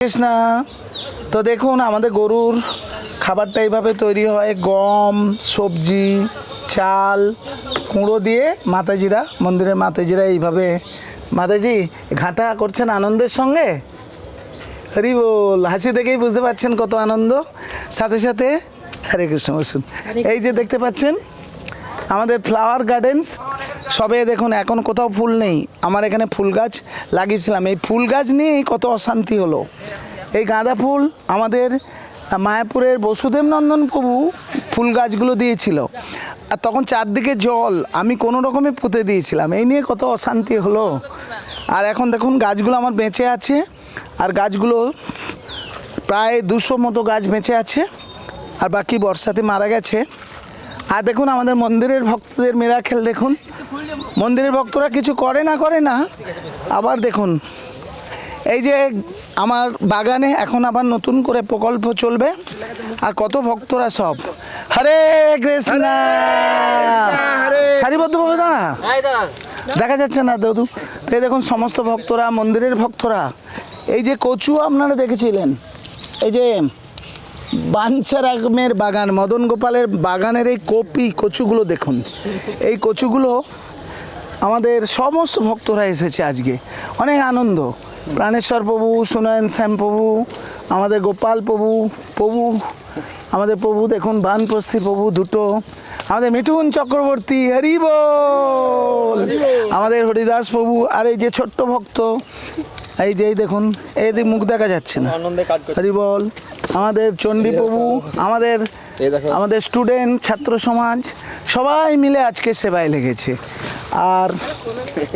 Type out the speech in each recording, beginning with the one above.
কৃষ্ণা তো দেখুন আমাদের গরুর খাবারটা এইভাবে তৈরি হয়। গম সবজি চাল কুঁড়ো দিয়ে মাতাজিরা মন্দিরের মাতাজিরা এইভাবে মাতাজি ঘাটা করছেন আনন্দের সঙ্গে? হরি বল হাসি দেখেই বুঝতে পারছেন কত আনন্দ। সাথে সাথে হরে কৃষ্ণ বসুন। এই যে দেখতে পাচ্ছেন আমাদের ফ্লাওয়ার গার্ডেন্স সবে দেখুন, এখন কোথাও ফুল নেই। আমার এখানে ফুল গাছ লাগিয়েছিলাম। এই ফুল গাছ নিয়েই কত অশান্তি হলো। এই গাঁদা ফুল আমাদের মায়াপুরের বসুদেব নন্দন প্রভু ফুল গাছগুলো দিয়েছিল। আর তখন চারদিকে জল, আমি কোনো রকমে পুঁতে দিয়েছিলাম। এই নিয়ে কত অশান্তি হলো। আর এখন দেখুন, গাছগুলো আমার বেঁচে আছে। আর গাছগুলো প্রায় দুশো মতো গাছ বেঁচে আছে। আর বাকি বর্ষাতে মারা গেছে। আর দেখুন আমাদের মন্দিরের ভক্তদের মেরাখেল দেখুন। মন্দিরের ভক্তরা কিছু করে না করে না আবার দেখুন। এই যে আমার বাগানে এখন আবার নতুন করে প্রকল্প চলবে আর কত ভক্তরা সব। হরে কৃষ্ণ! সারিবদ্ধভাবে দাঁড়া দেখা যাচ্ছে না দাদু। তো এই দেখুন সমস্ত ভক্তরা মন্দিরের ভক্তরা এই যে কচু আপনারা দেখেছিলেন এই যে বাঞ্ছারামের বাগান মদন গোপালের বাগানের এই কপি কচুগুলো দেখুন। এই কচুগুলো আমাদের সমস্ত ভক্তরা এসেছে আজকে। অনেক আনন্দ। প্রাণেশ্বর প্রভু সুনয়ন শ্যাম প্রভু আমাদের গোপাল প্রভু প্রভু আমাদের প্রভু দেখুন বানপ্রস্থি প্রভু দুটো আমাদের মিঠুন চক্রবর্তী হরি বল! আমাদের হরিদাস প্রভু আর এই যে ছোট্ট ভক্ত এই যে দেখুন এই দিক মুখ দেখা যাচ্ছে না। আনন্দে আমাদের চণ্ডী প্রভু আমাদের আমাদের স্টুডেন্ট ছাত্র সমাজ সবাই মিলে আজকে সেবায় লেগেছে। আর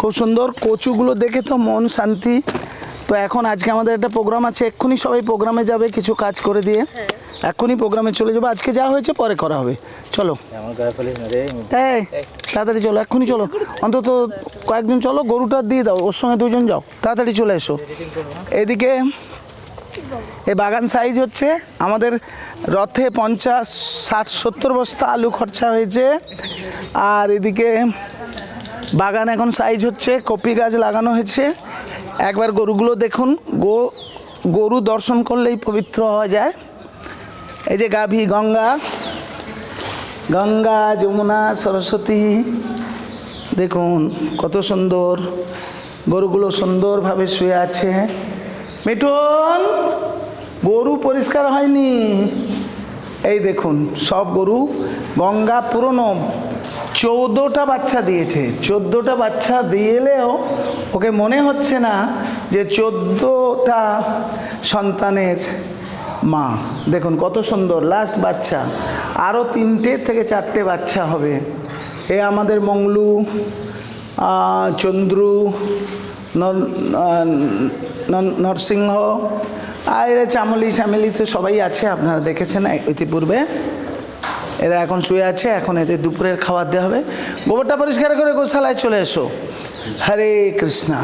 খুব সুন্দর কচুগুলো দেখে তো মন শান্তি। তো এখন আজকে আমাদের একটা প্রোগ্রাম আছে এক্ষুনি সবাই প্রোগ্রামে যাবে কিছু কাজ করে দিয়ে। এক্ষুনি প্রোগ্রামে চলে যাব। আজকে যা হয়েছে পরে করা হবে। চলো। এই তাড়াতাড়ি চলো এক্ষুনি চলো। অন্তত কয়েকদিন চলো গরুটা দিয়ে দাও ওর সঙ্গে দুজন যাও। তাড়াতাড়ি চলে এসো। এদিকে এই বাগান সাইজ হচ্ছে, আমাদের রথে পঞ্চাশ, ষাট, সত্তর বস্তা আলু খরচা হয়েছে। আর এদিকে বাগান এখন সাইজ হচ্ছে, কপি গাছ লাগানো হয়েছে। একবার গরুগুলো দেখুন, গো, গরু দর্শন করলেই পবিত্র হওয়া যায়। এই যে গাভী, গঙ্গা গঙ্গা, যমুনা, সরস্বতী, দেখুন কত সুন্দর, গরুগুলো সুন্দরভাবে শুয়ে আছে। মিঠুন, গরু পরিষ্কার হয়নি। এই দেখুন, সব গরু গঙ্গা পুরনো। চৌদ্দটা বাচ্চা দিয়েছে। চোদ্দোটা বাচ্চা দিয়েলেও ওকে মনে হচ্ছে না যে চোদ্দোটা সন্তানের মা। দেখুন, কত সুন্দর। লাস্ট বাচ্চা। আরও তিনটে থেকে চারটে বাচ্চা হবে। এ আমাদের মংলু চন্দ্রু নরসিংহ। আর এরা চামলি শ্যামলি তো সবাই আছে, আপনারা দেখেছেন ইতিপূর্বে। এরা এখন শুয়ে আছে, এখন এদের দুপুরের খাবার দেওয়া হবে। গোবরটা পরিষ্কার করে গোশালায় চলে এসো। হরে কৃষ্ণা।